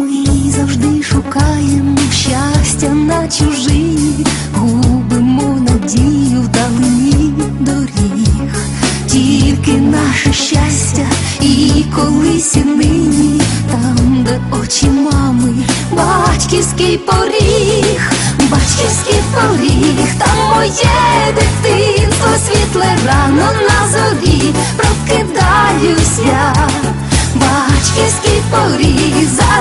ми завжди шукаємо щастя на чужині, губимо надію в далині доріг, тільки наше щастя і колись і нині, там, де очі мами, батьківський поріг, батьківський поріг, там моє дитинство, світле рано на зорі, прокидаюсь батьківський поріг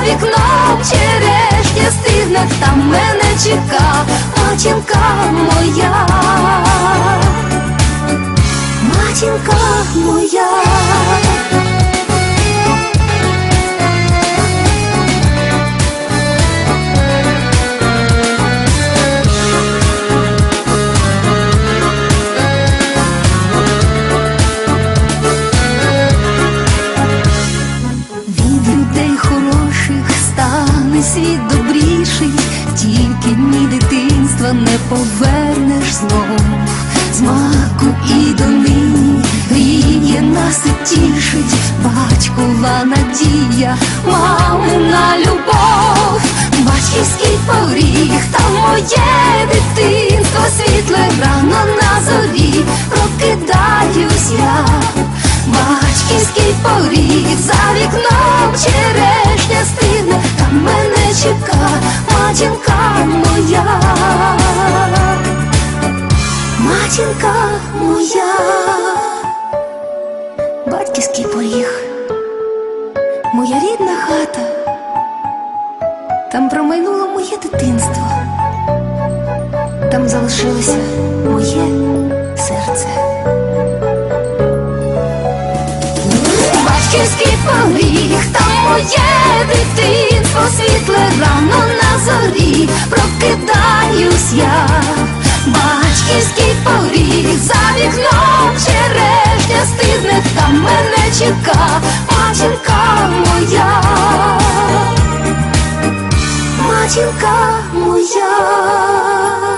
вікном черешня стигне, там мене чека, матінка моя, дитинства не повернеш знов. З маку і донині гріє нас і тішить, батькова надія, мамина любов, батьківський поріг, там моє дитинство, світле рано на зорі, прокидаюсь я. Батьківський поріг за вікном я батьківський поріг, моя рідна хата, там промайнуло моє дитинство, там залишилося моє серце. Батьківський поріг, там моє дитинство, світле рано на зорі, прокидаюсь я. мене чека, матінка моя, матінка моя.